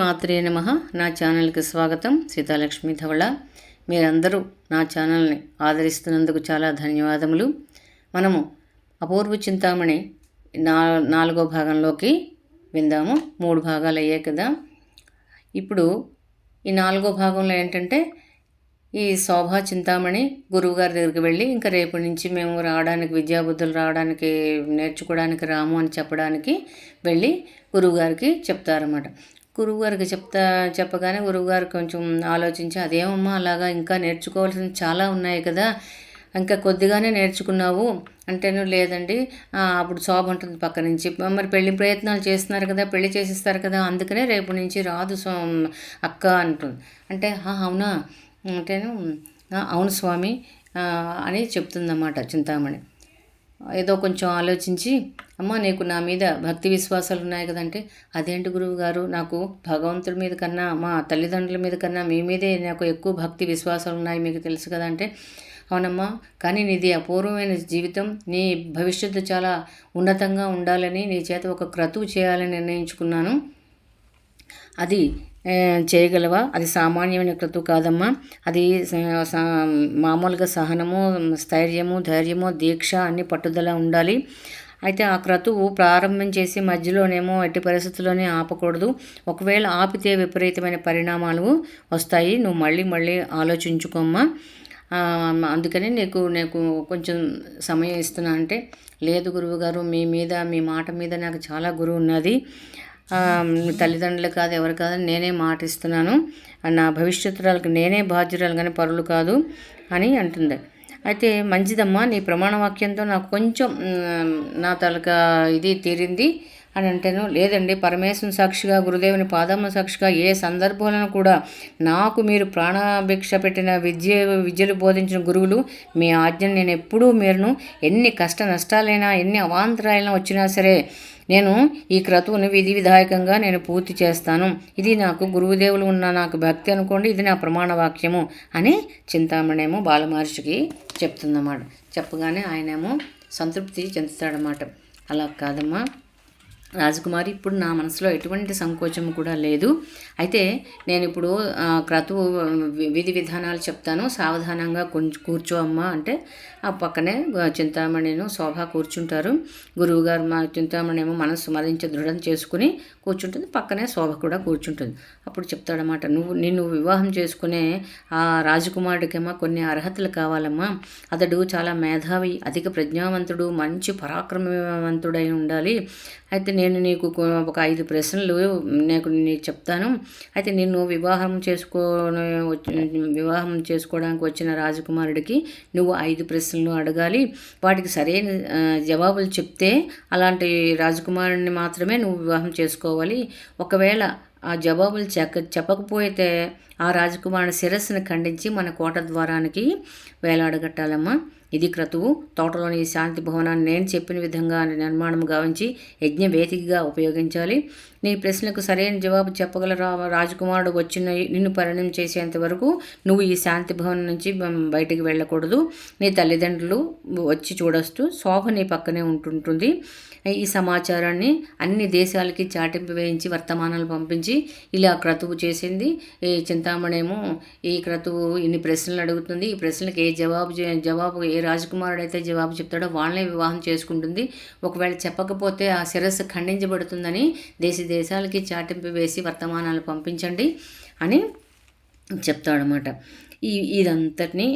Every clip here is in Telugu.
మాత్రే నమ. నా ఛానల్కి స్వాగతం. సీతాలక్ష్మి ధవళ. మీరందరూ నా ఛానల్ని ఆదరిస్తున్నందుకు చాలా ధన్యవాదములు. మనము అపూర్వ చింతామణి నా నాలుగో భాగంలోకి విందాము. మూడు భాగాలు అయ్యాయి కదా. ఇప్పుడు ఈ నాలుగో భాగంలో ఏంటంటే ఈ శోభా చింతామణి గురువుగారి దగ్గరికి వెళ్ళి ఇంకా రేపు నుంచి మేము రావడానికి విద్యాబుద్ధులు రావడానికి నేర్చుకోవడానికి రాము అని చెప్పడానికి వెళ్ళి గురువుగారికి చెప్తారన్నమాట. గురువుగారికి చెప్తా చెప్పగానే గురువుగారు కొంచెం ఆలోచించి అదేమమ్మా అలాగా ఇంకా నేర్చుకోవాల్సింది చాలా ఉన్నాయి కదా ఇంకా కొద్దిగానే నేర్చుకున్నావు. అంటేను లేదండి అప్పుడు శోభ ఉంటుంది పక్క నుంచి. మరి పెళ్ళి ప్రయత్నాలు చేస్తున్నారు కదా పెళ్ళి చేసిస్తారు కదా అందుకనే రేపు నుంచి రాదు సో అక్క అంటుంది. అంటే అవునా? అంటేను అవును స్వామి అని చెప్తుందన్నమాట చింతామణి. ఏదో కొంచెం ఆలోచించి అమ్మ నీకు నా మీద భక్తి విశ్వాసాలు ఉన్నాయి కదంటే అదేంటి గురువు గారు? నాకు భగవంతుడి మీద కన్నా మా తల్లిదండ్రుల మీద కన్నా మీ మీదే నాకు ఎక్కువ భక్తి విశ్వాసాలు ఉన్నాయి మీకు తెలుసు కదా అంటే అవునమ్మా కానీ నీది అపూర్వమైన జీవితం నీ భవిష్యత్తు చాలా ఉన్నతంగా ఉండాలని నీ చేత ఒక క్రతువు చేయాలని నిర్ణయించుకున్నాను. అది చేయగలవా? అది సామాన్యమైన క్రతువు కాదమ్మా. అది మామూలుగా సహనము స్థైర్యము ధైర్యము దీక్ష అన్ని పట్టుదల ఉండాలి. అయితే ఆ క్రతువు ప్రారంభం చేసి మధ్యలోనేమో ఎట్టి పరిస్థితుల్లోనే ఆపకూడదు. ఒకవేళ ఆపితే విపరీతమైన పరిణామాలు వస్తాయి. నువ్వు మళ్ళీ మళ్ళీ ఆలోచించుకోమ్మా. అందుకని నీకు నీకు కొంచెం సమయం ఇస్తున్నా అంటే లేదు గురువుగారు మీ మీద మీ మాట మీద నాకు చాలా గురువు ఉన్నది. తల్లిదండ్రులు కాదు ఎవరు కాదు నేనే మాటిస్తున్నాను నా భవిష్యత్తురాలకు నేనే బాధ్యురాలు కానీ పరులు కాదు అని అంటుంది. అయితే మంచిదమ్మా నీ ప్రమాణ వాక్యంతో నాకు కొంచెం నా తలక ఇది తీరింది అని అంటాను. లేదండి పరమేశ్వరుని సాక్షిగా గురుదేవుని పాదమ్మ సాక్షిగా ఏ సందర్భంలో కూడా నాకు మీరు ప్రాణాభిక్ష పెట్టిన విద్య విద్యలు బోధించిన గురువులు మీ ఆజ్ఞను నేను ఎప్పుడూ మీరును. ఎన్ని కష్ట నష్టాలైనా ఎన్ని అవాంతరాలైనా వచ్చినా సరే నేను ఈ క్రతువును విధి విధాయకంగా నేను పూర్తి చేస్తాను. ఇది నాకు గురువుదేవులు ఉన్న నాకు భక్తి అనుకోండి ఇది నా ప్రమాణ వాక్యము అని చింతామణేమో బాలమహర్షికి చెప్తుందన్నమాట. చెప్పగానే ఆయనేమో సంతృప్తి చెందుతాడనమాట అలా కాదమ్మా. రాజకుమారి ఇప్పుడు నా మనసులో ఎటువంటి సంకోచం కూడా లేదు. అయితే నేను ఇప్పుడు క్రతువు విధి విధానాలు చెప్తాను. సావధానంగా కొంచెం కూర్చో అమ్మా అంటే ఆ పక్కనే చింతామణిను శోభ కూర్చుంటారు. గురువుగారు మా చింతామణి ఏమో మనసు మరింత దృఢం చేసుకుని కూర్చుంటుంది. పక్కనే శోభ కూడా కూర్చుంటుంది. అప్పుడు చెప్తాడనమాట నువ్వు నిన్ను వివాహం చేసుకునే ఆ రాజకుమారుడికేమో కొన్ని అర్హతలు కావాలమ్మా. అతడు చాలా మేధావి అధిక ప్రజ్ఞావంతుడు మంచి పరాక్రమవంతుడై ఉండాలి. అయితే నేను నీకు ఒక ఐదు ప్రశ్నలు నేను నీకు చెప్తాను. అయితే నిన్ను వివాహం చేసుకో వివాహం చేసుకోవడానికి వచ్చిన రాజకుమారుడికి నువ్వు ఐదు ప్రశ్నలు అడగాలి. వాటికి సరైన జవాబులు చెప్తే అలాంటి రాజకుమారుడిని మాత్రమే నువ్వు వివాహం చేసుకోవాలి. ఒకవేళ ఆ జవాబులు చెక్క చెప్పకపోతే ఆ రాజకుమారుని శిరస్సును ఖండించి మన కోట ద్వారానికి వేలాడగట్టాలమ్మా. ఇది క్రతువు. తోటలోని ఈ శాంతి భవనాన్ని నేను చెప్పిన విధంగా నిర్మాణం గావించి యజ్ఞ వేదికగా ఉపయోగించాలి. నీ ప్రశ్నకు సరైన జవాబు చెప్పగల రా రాజకుమారుడు వచ్చిన నిన్ను పరిణయం చేసేంత వరకు నువ్వు ఈ శాంతి భవనం నుంచి బయటకు బయటికి వెళ్ళకూడదు. నీ తల్లిదండ్రులు వచ్చి చూడొస్తూ శోభ నీ పక్కనే ఉంటుంటుంది. ఈ సమాచారాన్ని అన్ని దేశాలకి చాటింపు వేయించి వర్తమానాలు పంపించి ఇలా క్రతువు చేసింది. ఈ చింతామణేమో ఈ క్రతువు ఇన్ని ప్రశ్నలు అడుగుతుంది. ఈ ప్రశ్నలకు ఏ జవాబు జవాబు ఏ రాజకుమారుడు అయితే జవాబు చెప్తాడో వాళ్ళనే వివాహం చేసుకుంటుంది. ఒకవేళ చెప్పకపోతే ఆ శిరస్సు ఖండించబడుతుందని దేశ దేశాలకి చాటింపు వేసి వర్తమానాలు పంపించండి అని చెప్తాడనమాట. ఈ ఇదంతటిని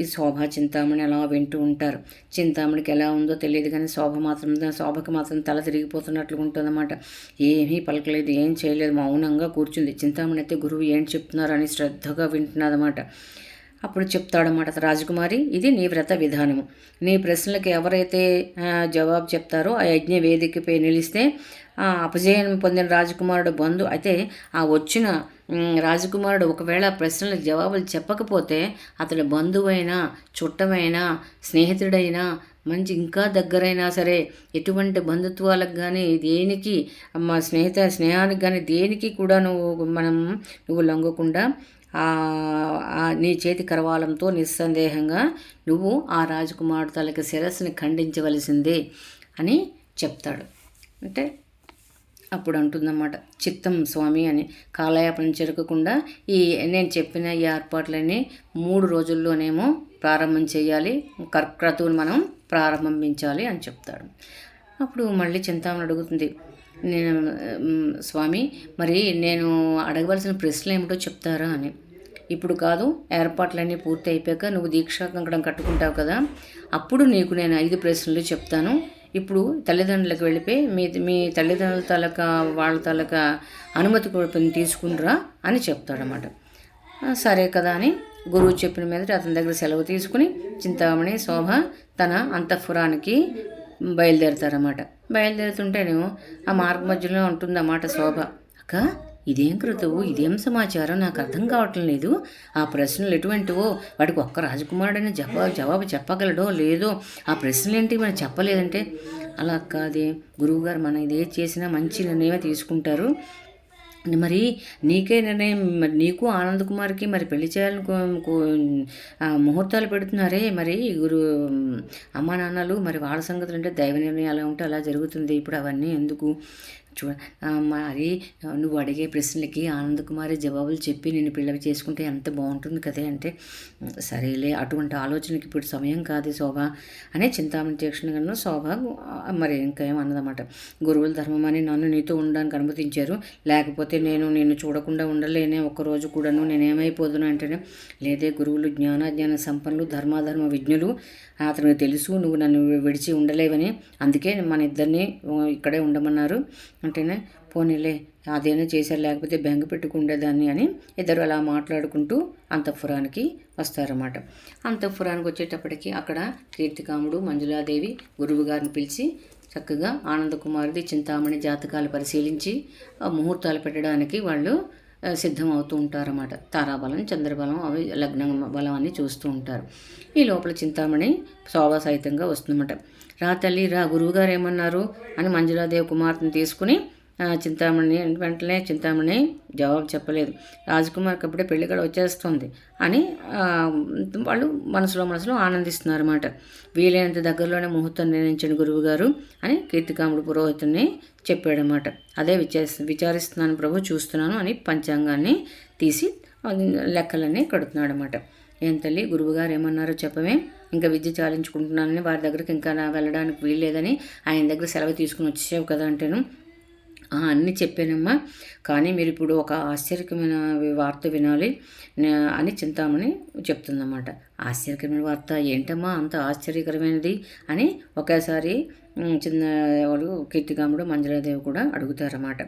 ఈ శోభ చింతామణి అలా వింటూ ఉంటారు. చింతామణికి ఎలా ఉందో తెలియదు కానీ శోభ మాత్రం శోభకి మాత్రం తల తిరిగిపోతున్నట్లు ఉంటుందన్నమాట. ఏమీ పలకలేదు ఏం చేయలేదు మౌనంగా కూర్చుంది. చింతామణి అయితే గురువు ఏం చెప్తున్నారని శ్రద్ధగా వింటున్నదన్నమాట. అప్పుడు చెప్తాడనమాట రాజకుమారి ఇది నీ వ్రత విధానము. నీ ప్రశ్నలకు ఎవరైతే జవాబు చెప్తారో ఆ యజ్ఞ వేదికపై నిలిస్తే అపజయం పొందిన రాజకుమారుడు బంధు. అయితే ఆ వచ్చిన రాజకుమారుడు ఒకవేళ ప్రశ్నలకు జవాబులు చెప్పకపోతే అతడు బంధువైనా చుట్టమైనా స్నేహితుడైనా మంచి ఇంకా దగ్గరైనా సరే ఎటువంటి బంధుత్వాలకు కానీ దేనికి మా స్నేహిత స్నేహానికి కానీ దేనికి కూడా నువ్వు మనం నువ్వు లొంగకుండా నీ చేతి కరవాలంతో నిస్సందేహంగా నువ్వు ఆ రాజకుమారుడు తలకి శిరస్సుని ఖండించవలసిందే అని చెప్తాడు. అంటే అప్పుడు అంటుందన్నమాట చిత్తం స్వామి అని. కాలయాపన జరగకుండా ఈ నేను చెప్పిన ఈ ఏర్పాట్లన్నీ మూడు రోజుల్లోనేమో ప్రారంభం చేయాలి. క్రతువుని మనం ప్రారంభించాలి అని చెప్తాడు. అప్పుడు మళ్ళీ చింతామని అడుగుతుంది నేను స్వామి మరి నేను అడగవలసిన ప్రశ్నలు ఏమిటో చెప్తారా అని. ఇప్పుడు కాదు ఏర్పాట్లన్నీ పూర్తి అయిపోయాక నువ్వు దీక్షా కంకణం కట్టుకుంటావు కదా అప్పుడు నీకు నేను ఐదు ప్రశ్నలు చెప్తాను. ఇప్పుడు తల్లిదండ్రులకు వెళ్ళిపోయి మీ మీ తల్లిదండ్రుల తలక వాళ్ళ తలక అనుమతి తీసుకుంటురా అని చెప్తాడనమాట సరే కదా అని గురువు చెప్పిన మీద అతని దగ్గర సెలవు తీసుకుని చింతామణి శోభ తన అంతఃపురానికి బయలుదేరతారన్నమాట. బయలుదేరుతుంటేనేమో ఆ మార్గ మధ్యలో ఉంటుందన్నమాట శోభ. అక్క ఇదేం క్రతువు ఇదేం సమాచారం? నాకు అర్థం కావటం లేదు. ఆ ప్రశ్నలు ఎటువంటివో? వాడికి ఒక్క రాజకుమారుడని జవాబు జవాబు చెప్పగలడో లేదో? ఆ ప్రశ్నలు ఏంటి మనం చెప్పలేదంటే? అలా కాదే. గురువుగారు మనం ఇదే చేసినా మంచి నిర్ణయమే తీసుకుంటారు. మరి నీకే నిర్ణయం. మరి నీకు ఆనంద్ కుమార్కి మరి పెళ్ళి చేయాలని ముహూర్తాలు పెడుతున్నారే? మరి గురు అమ్మా నాన్నలు మరి వాళ్ళ సంగతులు అంటే దైవ నిర్ణయాలు ఉంటే అలా జరుగుతుంది. ఇప్పుడు అవన్నీ ఎందుకు? చూ మరి నువ్వు అడిగే ప్రశ్నలకి ఆనంద్ కుమారి జవాబులు చెప్పి నేను పిల్లవి చేసుకుంటే ఎంత బాగుంటుంది కదే అంటే సరేలే అటువంటి ఆలోచనకి ఇప్పుడు సమయం కాదు శోభ అనే చింతామణి తీక్షణ శోభ మరి ఇంకేం అన్నదన్నమాట. గురువుల ధర్మం అని నన్ను నీతో ఉండడానికి అనుమతించారు. లేకపోతే నేను నిన్ను చూడకుండా ఉండలేనే ఒక్కరోజు కూడాను. నేనేమైపోదును అంటేనే లేదే గురువులు జ్ఞానాజ్ఞాన సంపన్నులు ధర్మాధర్మ విజ్ఞులు. అతనికి తెలుసు నువ్వు నన్ను విడిచి ఉండలేవని. అందుకే మన ఇద్దరిని ఇక్కడే ఉండమన్నారు. అంటేనే పోనీలే అదేనా చేశారు లేకపోతే బెంగ పెట్టుకుండేదాన్ని అని ఇద్దరు అలా మాట్లాడుకుంటూ అంతఃపురానికి వస్తారన్నమాట. అంతఃపురానికి వచ్చేటప్పటికి అక్కడ కీర్తికాముడు మంజులాదేవి గురువు గారిని పిలిచి చక్కగా ఆనందకుమారిది చింతామణి జాతకాలు పరిశీలించి ముహూర్తాలు పెట్టడానికి వాళ్ళు సిద్ధం అవుతూ ఉంటారన్నమాట. తారాబలం చంద్రబలం అవి లగ్న బలం అని చూస్తూ ఉంటారు. ఈ లోపల చింతామణి శోభా సహితంగా వస్తుందన్నమాట. రా తల్లి రా గురువుగారు ఏమన్నారు? అని మంజులాదేవి కుమార్తెను తీసుకుని చింతామణి వెంటనే చింతామణి జవాబు చెప్పలేదు. రాజకుమార్కి అప్పుడే పెళ్ళి కూడా వచ్చేస్తుంది అని వాళ్ళు మనసులో మనసులో ఆనందిస్తున్నారు అనమాట వీలైనంత దగ్గరలోనే ముహూర్తం నిర్ణయించండి గురువుగారు అని కీర్తికాముడు పురోహితుని చెప్పాడనమాట అదే విచారి విచారిస్తున్నాను ప్రభు చూస్తున్నాను అని పంచాంగాన్ని తీసి లెక్కలన్నీ కడుతున్నాడు అనమాట ఏం తల్లి గురువుగారు ఏమన్నారో చెప్పమే ఇంకా విద్య చాలించుకుంటున్నానని వారి దగ్గరికి ఇంకా వెళ్ళడానికి వీల్లేదని ఆయన దగ్గర సెలవు తీసుకుని వచ్చేసావు కదా అంటేను అన్నీ చెప్పానమ్మా. కానీ మీరు ఇప్పుడు ఒక ఆశ్చర్యకరమైన వార్త వినాలి అని చింతామణి చెప్తుందన్నమాట. ఆశ్చర్యకరమైన వార్త ఏంటమ్మా? అంత ఆశ్చర్యకరమైనది అని ఒకేసారి చిన్న వాళ్ళు కీర్తిగాముడు మంజులాదేవి కూడా అడుగుతారన్నమాట.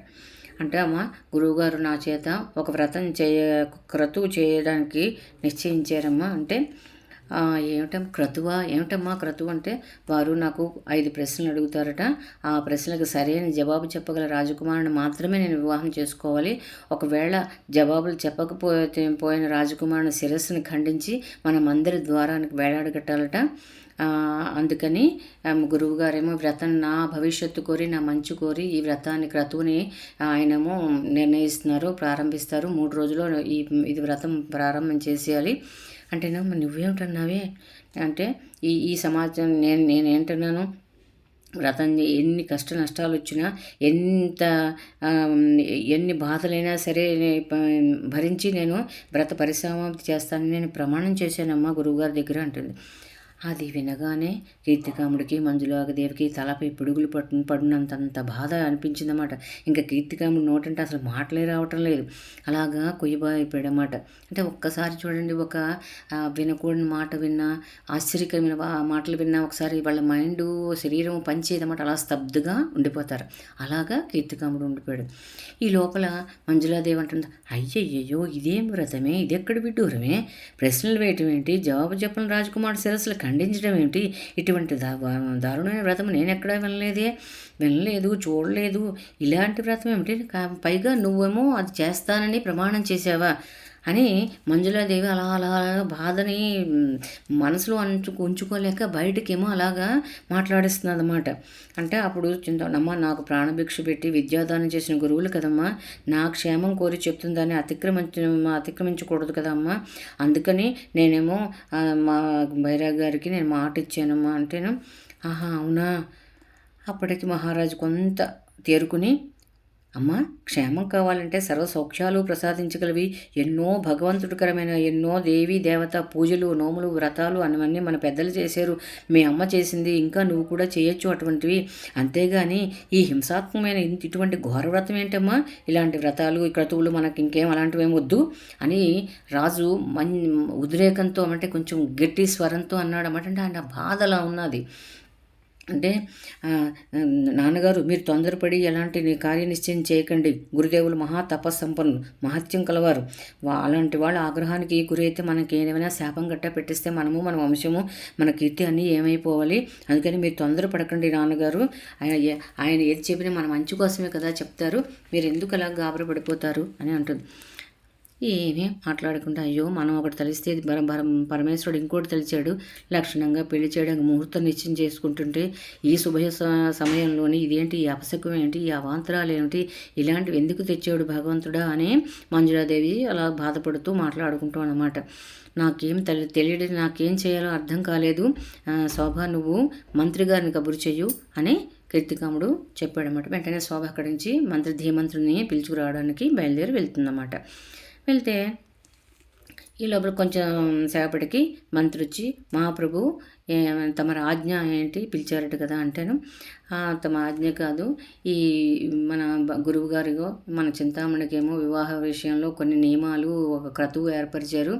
అంటే అమ్మ గురువుగారు నా చేత ఒక వ్రతం చేయ క్రతువు చేయడానికి నిశ్చయించారమ్మా. అంటే ఏమిటం క్రతువా? ఏమిటమ్మా క్రతువు అంటే? వారు నాకు ఐదు ప్రశ్నలు అడుగుతారట. ఆ ప్రశ్నలకు సరైన జవాబు చెప్పగల రాజకుమారుని మాత్రమే నేను వివాహం చేసుకోవాలి. ఒకవేళ జవాబులు చెప్పకపోతే పోయిన రాజకుమారుని శిరస్సును ఖండించి మనం అందరి ద్వారానికి వేలాడగట్టాలట. అందుకని గురువుగారేమో వ్రతం నా భవిష్యత్తు కోరి నా మంచు కోరి ఈ వ్రతాన్ని క్రతువుని ఆయనేమో నిర్ణయిస్తున్నారు ప్రారంభిస్తారు. మూడు రోజుల్లో ఈ ఇది వ్రతం ప్రారంభం చేసేయాలి. అంటే నువ్వేమిటన్నావే? అంటే ఈ ఈ సమాజం నేను నేనేంటన్నాను వ్రతం ఎన్ని కష్ట నష్టాలు వచ్చినా ఎంత ఎన్ని బాధలైనా సరే భరించి నేను వ్రత పరిశ్రమ చేస్తానని నేను ప్రమాణం చేశానమ్మా గురువుగారి దగ్గర అంటుంది. అది వినగానే కీర్తికాముడికి మంజులాగదేవికి తలపై పిడుగులు పట్టు పడినంతంత బాధ అనిపించిందన్నమాట. ఇంకా కీర్తికాముడు నోటంటే అసలు మాటలే రావటం లేదు. అలాగా కుయ్యబాయిపోయాడన్నమాట అంటే ఒక్కసారి చూడండి ఒక వినకూడని మాట విన్నా ఆశ్చర్యకరమైన మాటలు విన్నా ఒకసారి వాళ్ళ మైండ్ శరీరం పనిచేయదన్నమాట. అలా స్తబ్దుగా ఉండిపోతారు. అలాగా కీర్తికాముడు ఉండిపోయాడు. ఈ లోపల మంజులాదేవి అంటుంది అయ్యయ్యో ఇదేం వ్రతమే? ఇదెక్కడ విడ్డూరమే? ప్రశ్నలు వేయటం ఏంటి? జవాబు చెప్పని రాజకుమార్ శిరస్సులు ఖండించడం ఏమిటి? ఇటువంటి దా దారుణమైన వ్రతం నేను ఎక్కడా వినలేదే. వినలేదు చూడలేదు. ఇలాంటి వ్రతం ఏమిటి? పైగా నువ్వేమో అది చేస్తానని ప్రమాణం చేసావా? అని మంజులాదేవి అలా అలా బాధని మనసులో అంచు ఉంచుకోలేక బయటకేమో అలాగా మాట్లాడిస్తుంది అనమాట అంటే అప్పుడు చింతనమ్మ నాకు ప్రాణభిక్ష పెట్టి విద్యాదానం చేసిన గురువులు కదమ్మా నా క్షేమం కోరి చెప్తుందని అతిక్రమించ అతిక్రమించకూడదు కదమ్మా. అందుకని నేనేమో మా బైరాగ్ గారికి నేను మాట ఇచ్చానమ్మా అంటేను ఆహా అవునా? అప్పటికి మహారాజు కొంత తేరుకుని అమ్మ క్షేమం కావాలంటే సర్వ సౌఖ్యాలు ప్రసాదించగలవి. ఎన్నో భగవంతుడికరమైన ఎన్నో దేవి దేవత పూజలు నోములు వ్రతాలు అన్నవన్నీ మన పెద్దలు చేశారు. మీ అమ్మ చేసింది ఇంకా నువ్వు కూడా చేయొచ్చు అటువంటివి. అంతేగాని ఈ హింసాత్మకమైన ఇటువంటి ఘోర వ్రతం ఏంటమ్మా? ఇలాంటి వ్రతాలు క్రతువులు మనకి ఇంకేం అలాంటివి ఏమి వద్దు అని రాజు మన్ ఉద్రేకంతో అంటే కొంచెం గట్టి స్వరంతో అన్నాడు అన్నమాట అంటే ఆయన బాధలా ఉన్నది. అంటే నాన్నగారు మీరు తొందరపడి ఎలాంటి కార్య నిశ్చయం చేయకండి. గురుదేవులు మహా తపస్సంపన్నులు మహత్యం కలవారు. అలాంటి వాళ్ళ ఆగ్రహానికి గురైతే మనకి ఏమైనా శాపం గట్టా పెట్టిస్తే మనము మన వంశము మన కీర్తి అన్నీ ఏమైపోవాలి. అందుకని మీరు తొందరపడకండి నాన్నగారు. ఆయన ఆయన ఏది చెప్పినా మన మంచి కోసమే కదా చెప్తారు. మీరు ఎందుకు అలా గాబరపడిపోతారు అని అంటుంది. ఏమీ మాట్లాడకుండా అయ్యో మనం ఒకటి తెలిస్తే పరమేశ్వరుడు ఇంకోటి తెలిచాడు. లక్షణంగా పెళ్ళి చేయడానికి ముహూర్తం నిశ్చయం చేసుకుంటుంటే ఈ శుభ సమయంలోని ఇదేంటి ఈ అపశకం ఏంటి ఈ అవాంతరాలు ఏమిటి ఇలాంటివి ఎందుకు తెచ్చాడు భగవంతుడా అని మంజులాదేవి అలా బాధపడుతూ మాట్లాడుకుంటాం అనమాట నాకేం తెలి తెలియడం నాకేం చేయాలో అర్థం కాలేదు. శోభ నువ్వు మంత్రి గారిని కబురు చెయ్యు అని కీర్తికాముడు చెప్పాడనమాట వెంటనే శోభ అక్కడి నుంచి మంత్రి ధీమంత్రిని పిలుచుకురావడానికి బయలుదేరి వెళ్తుందన్నమాట. వెళ్తే ఈ లోపల కొంచెం సేపటికి మంత్రి వచ్చి మహాప్రభు తమ ఆజ్ఞ ఏంటి పిలిచారట కదా అంటేను. తమ ఆజ్ఞ కాదు. ఈ మన గురువు గారిగో మన చింతామణికేమో వివాహ విషయంలో కొన్ని నియమాలు ఒక క్రతువు ఏర్పరిచారు.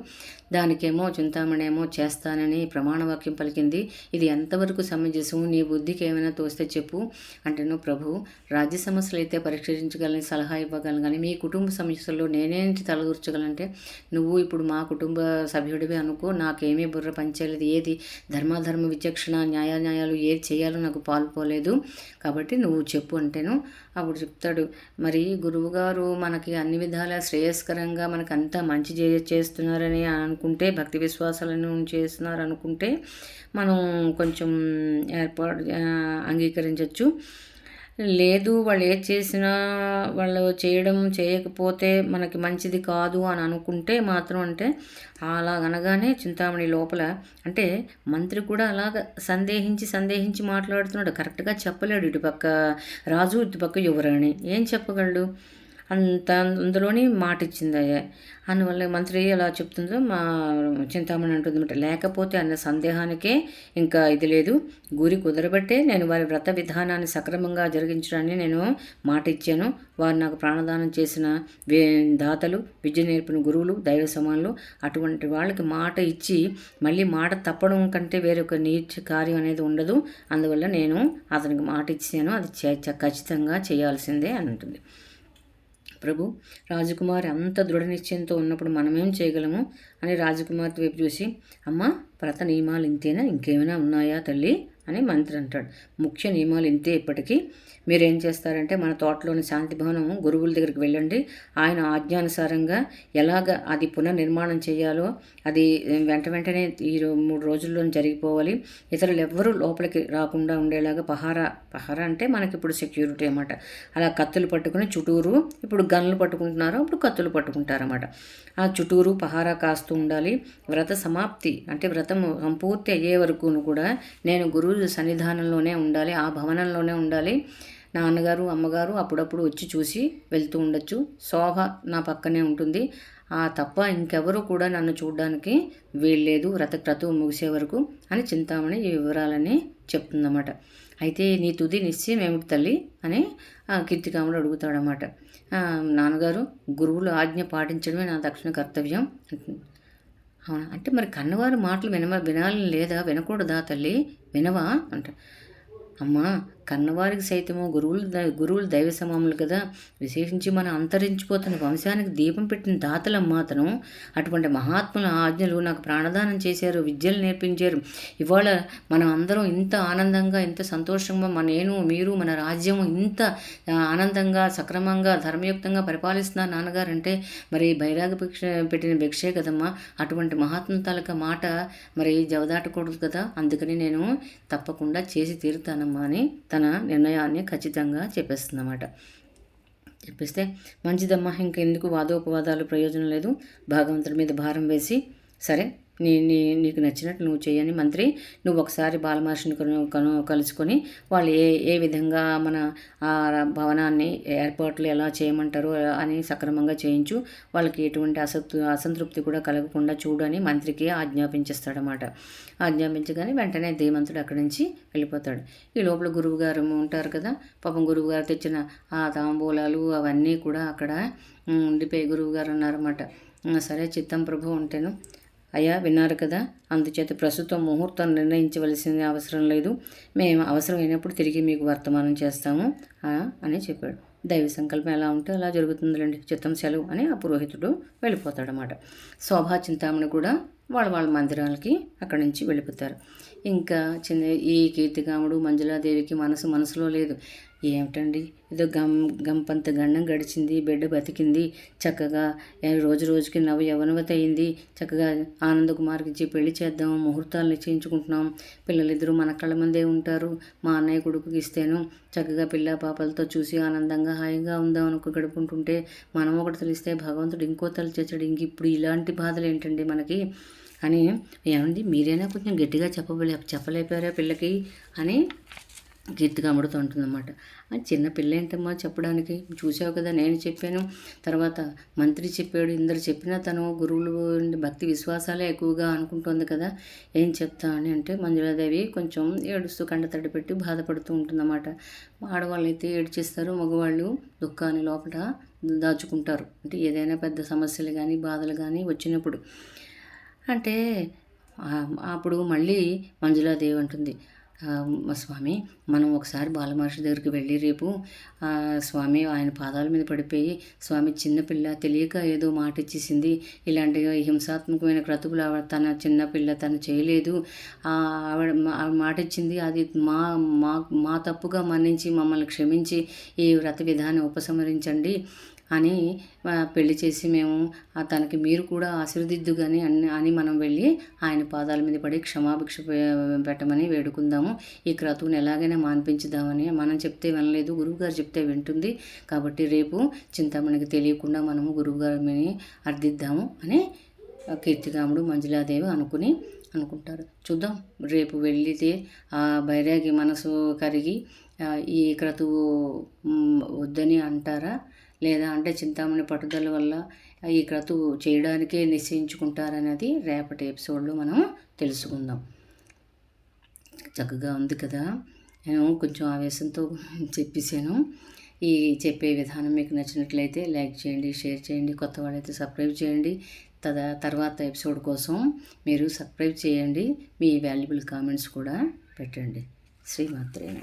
దానికేమో చింతామణి ఏమో చేస్తానని ప్రమాణవాక్యం పలికింది. ఇది ఎంతవరకు సమంజసం నీ బుద్ధికి ఏమైనా తోస్తే చెప్పు అంటేను ప్రభు. రాజ్య సమస్యలు అయితే పరిష్కరించగలని సలహా ఇవ్వగలను కానీ మీ కుటుంబ సమస్యల్లో నేనేంటి తలదూర్చగలంటే నువ్వు ఇప్పుడు మా కుటుంబ సభ్యుడివి అనుకో నాకేమీ బుర్ర పంచేది ఏది? ధర్మ ధర్మ విచక్షణ న్యాయాన్యాయాలు ఏది చేయాలో నాకు పాల్పోలేదు. కాబట్టి నువ్వు చెప్పు అంటేను అప్పుడు చెప్తాడు. మరి గురువుగారు మనకి అన్ని విధాల శ్రేయస్కరంగా మనకు అంతా మంచి చేస్తున్నారని అనుకుంటే భక్తి విశ్వాసాలను చేస్తున్నారు అనుకుంటే మనం కొంచెం ఏర్పాటు అంగీకరించవచ్చు లేదు వాళ్ళు ఏది చేసినా వాళ్ళు చేయడం చేయకపోతే మనకి మంచిది కాదు అని అనుకుంటే మాత్రం అంటే అలాగనగానే చింతామణి లోపల అంటే మంత్రి కూడా అలాగ సందేహించి సందేహించి మాట్లాడుతున్నాడు. కరెక్ట్గా చెప్పలేడు ఇటుపక్క రాజు ఇటుపక్క యువరాణి. ఏం చెప్పగలడు? అంత అందులోని మాట ఇచ్చింది అయ్యా అందువల్ల మంత్రి ఎలా చెప్తుందో మా చింతామణి అంటుంది లేకపోతే అన్న సందేహానికే ఇంకా ఇది లేదు. గురి కుదరబట్టే నేను వారి వ్రత విధానాన్ని సక్రమంగా జరిగించడాన్ని నేను మాట ఇచ్చాను వారు నాకు ప్రాణదానం చేసిన దాతలు విద్య నేర్పిన గురువులు దైవ సమానులు అటువంటి వాళ్ళకి మాట ఇచ్చి మళ్ళీ మాట తప్పడం కంటే వేరొక నీచ కార్యం అనేది ఉండదు. అందువల్ల నేను అతనికి మాట ఇచ్చాను అది ఖచ్చితంగా చేయాల్సిందే అని ఉంటుంది ప్రభు రాజకుమారి అంత దృఢ నిశ్చయంతో ఉన్నప్పుడు మనమేం చేయగలము? అని రాజకుమార్తె వైపు చూసి అమ్మ వ్రత నియమాలు ఇంతేనా? ఇంకేమైనా ఉన్నాయా తల్లి? అని మంత్రి అంటాడు. ముఖ్య నియమాలు ఇంతే ఇప్పటికీ. మీరు ఏం చేస్తారంటే మన తోటలోని శాంతి భవనం గురువుల దగ్గరికి వెళ్ళండి. ఆయన ఆజ్ఞానుసారంగా ఎలాగ అది పునర్నిర్మాణం చేయాలో అది వెంట వెంటనే ఈ మూడు రోజుల్లో జరిగిపోవాలి. ఇతరులు ఎవ్వరూ లోపలికి రాకుండా ఉండేలాగా పహారా పహారా అంటే మనకి ఇప్పుడు సెక్యూరిటీ అనమాట అలా కత్తులు పట్టుకుని చుట్టూరు ఇప్పుడు గన్లు పట్టుకుంటున్నారు అప్పుడు కత్తులు పట్టుకుంటారన్నమాట. ఆ చుట్టూరు పహారా కాస్తూ ఉండాలి. వ్రత సమాప్తి అంటే వ్రతం సంపూర్తి అయ్యే వరకు కూడా నేను గురువు సన్నిధానంలోనే ఉండాలి ఆ భవనంలోనే ఉండాలి. నాన్నగారు అమ్మగారు అప్పుడప్పుడు వచ్చి చూసి వెళ్తూ ఉండొచ్చు. శోభ నా పక్కనే ఉంటుంది. ఆ తప్ప ఇంకెవరు కూడా నన్ను చూడడానికి వీల్లేదు. వ్రత క్రతువు ముగిసే వరకు అని చింతామణి ఈ వివరాలని చెప్తుందన్నమాట. అయితే నీ తుది నిశ్చయం ఏమిటి తల్లి? అని కీర్తికాముడు అడుగుతాడనమాట నాన్నగారు గురువులు ఆజ్ఞ పాటించడమే నా దక్షిణ కర్తవ్యం అవునా? అంటే మరి కన్నవారు మాటలు విన వినాలని లేదా వినకూడదా తల్లి? వినవా? అంట. అమ్మా కన్నవారికి సైతము గురువులు గురువులు దైవ సమాములు కదా. విశేషించి మనం అంతరించిపోతున్న వంశానికి దీపం పెట్టిన దాతలం మాత్రం అటువంటి మహాత్ముల ఆజ్ఞలు నాకు ప్రాణదానం చేశారు విద్యలు నేర్పించారు. ఇవాళ మనం అందరం ఇంత ఆనందంగా ఇంత సంతోషంగా మన నేను మీరు మన రాజ్యం ఇంత ఆనందంగా సక్రమంగా ధర్మయుక్తంగా పరిపాలిస్తున్నారు నాన్నగారంటే మరి బైరాగ భిక్ష పెట్టిన భిక్షే కదమ్మా. అటువంటి మహాత్మ తాలూకా మాట మరి జవదాటకూడదు కదా. అందుకని నేను తప్పకుండా చేసి తీరుతానమ్మా అని తన నిర్ణయాన్ని ఖచ్చితంగా చెప్పేస్తుందన్నమాట. చెప్పేస్తే మంచిదమ్మా ఇంకెందుకు వాదోపవాదాలు ప్రయోజనం లేదు. భగవంతుడి మీద భారం వేసి సరే నీ నీ నీకు నచ్చినట్లు నువ్వు చేయని మంత్రి నువ్వు ఒకసారి బాలమహర్షిని కను కలుసుకొని వాళ్ళు ఏ ఏ విధంగా మన ఆ భవనాన్ని ఏర్పాట్లు ఎలా చేయమంటారు అని సక్రమంగా చేయించు. వాళ్ళకి ఎటువంటి అసత్ అసంతృప్తి కూడా కలగకుండా చూడని మంత్రికి ఆజ్ఞాపించేస్తాడనమాట ఆజ్ఞాపించగానే వెంటనే ధీమంతుడు అక్కడి నుంచి వెళ్ళిపోతాడు. ఈ లోపల గురువుగారు ఉంటారు కదా పాపం గురువు గారు తెచ్చిన ఆ తాంబూలాలు అవన్నీ కూడా అక్కడ ఉండిపోయి గురువు గారు ఉన్నారన్నమాట సరే చిత్తం ప్రభు ఉంటేను. అయ్యా విన్నారు కదా. అందుచేత ప్రస్తుతం ముహూర్తం నిర్ణయించవలసిన అవసరం లేదు. మేము అవసరమైనప్పుడు తిరిగి మీకు వర్తమానం చేస్తాము. అని చెప్పాడు. దైవ సంకల్పం ఎలా ఉంటే అలా జరుగుతుందిలేండి. చిత్తం సెలవు అని ఆ పురోహితుడు వెళ్ళిపోతాడనమాట శోభా చింతామణి కూడా వాళ్ళ వాళ్ళ మందిరాలకి అక్కడి నుంచి వెళ్ళిపోతారు. ఇంకా చిన్న ఈ కీర్తికాముడు మంజులాదేవికి మనసు మనసులో లేదు. ఏమిటండి? ఏదో గం గంపంత గండం గడిచింది బిడ్డ బతికింది చక్కగా రోజు రోజుకి నవ యవనవత అయింది చక్కగా ఆనందకుమార్కి ఇచ్చి పెళ్ళి చేద్దాం ముహూర్తాలు నిశ్చయించుకుంటున్నాం. పిల్లలిద్దరూ మన కళ్ళ ముందే ఉంటారు. మా అన్నయ్య కొడుకుకి ఇస్తేను చక్కగా పిల్ల పాపలతో చూసి ఆనందంగా హాయిగా ఉందాం అనుకు గడుపుకుంటుంటే మనం ఒకటి తెలిస్తే భగవంతుడు ఇంకో తల చేసాడు ఇంక ఇప్పుడు ఇలాంటి బాధలు ఏంటండి మనకి? అని ఏమండి మీరైనా కొంచెం గట్టిగా చెప్పబలే చెప్పలేపారా పిల్లకి? అని గీర్తిగా అమ్ముడుతూ ఉంటుందన్నమాట. చిన్న పిల్ల ఏంటమ్మా చెప్పడానికి? చూసావు కదా నేను చెప్పాను. తర్వాత మంత్రి చెప్పాడు ఇందరు చెప్పినా తను గురువులు భక్తి విశ్వాసాలే ఎక్కువగా అనుకుంటుంది కదా. ఏం చెప్తా అని అంటే మంజులాదేవి కొంచెం ఏడుస్తూ కండతడి పెట్టి బాధపడుతూ ఉంటుందన్నమాట. ఆడవాళ్ళు అయితే ఏడ్చేస్తారు మగవాళ్ళు దుఃఖాన్ని లోపల దాచుకుంటారు. అంటే ఏదైనా పెద్ద సమస్యలు కానీ బాధలు కానీ వచ్చినప్పుడు. అంటే అప్పుడు మళ్ళీ మంజులాదేవి అంటుంది స్వామి మనం ఒకసారి బాలమహర్షి దగ్గరికి వెళ్ళి రేపు స్వామి ఆయన పాదాల మీద పడిపోయి స్వామి చిన్నపిల్ల తెలియక ఏదో మాట ఇచ్చేసింది. ఇలాంటి హింసాత్మకమైన క్రతువులు తన చిన్నపిల్ల తను చేయలేదు. ఆవిడ మాట ఇచ్చింది. అది మా మా మా తప్పుగా మన్నించి మమ్మల్ని క్షమించి ఈ వ్రత విధానం ఉపసంహరించండి. అని పెళ్ళి చేసి మేము తనకి మీరు కూడా ఆశీర్వదిద్దుగాని అని అని మనం వెళ్ళి ఆయన పాదాల మీద పడి క్షమాభిక్ష పెట్టమని వేడుకుందాము. ఈ క్రతువుని ఎలాగైనా మాన్పించుదామని మనం చెప్తే వినలేదు గురువుగారు చెప్తే వింటుంది. కాబట్టి రేపు చింతామణికి తెలియకుండా మనము గురువుగారిని అర్థిద్దాము అని కీర్తికాముడు మంజులాదేవి అనుకుని అనుకుంటారు. చూద్దాం రేపు వెళ్ళితే ఆ బైరాగి మనసు కరిగి ఈ క్రతువు వద్దని అంటారా? లేదా అంటే చింతామణి పట్టుదల వల్ల ఈ క్రతువు చేయడానికే నిశ్చయించుకుంటారనేది రేపటి ఎపిసోడ్లో మనం తెలుసుకుందాం. చక్కగా ఉంది కదా. నేను కొంచెం ఆవేశంతో చెప్పేశాను. ఈ చెప్పే విధానం మీకు నచ్చినట్లయితే లైక్ చేయండి షేర్ చేయండి కొత్త వాళ్ళైతే సబ్స్క్రైబ్ చేయండి. తద తర్వాత ఎపిసోడ్ కోసం మీరు సబ్స్క్రైబ్ చేయండి. మీ వాల్యుబుల్ కామెంట్స్ కూడా పెట్టండి. శ్రీమాత్రేనా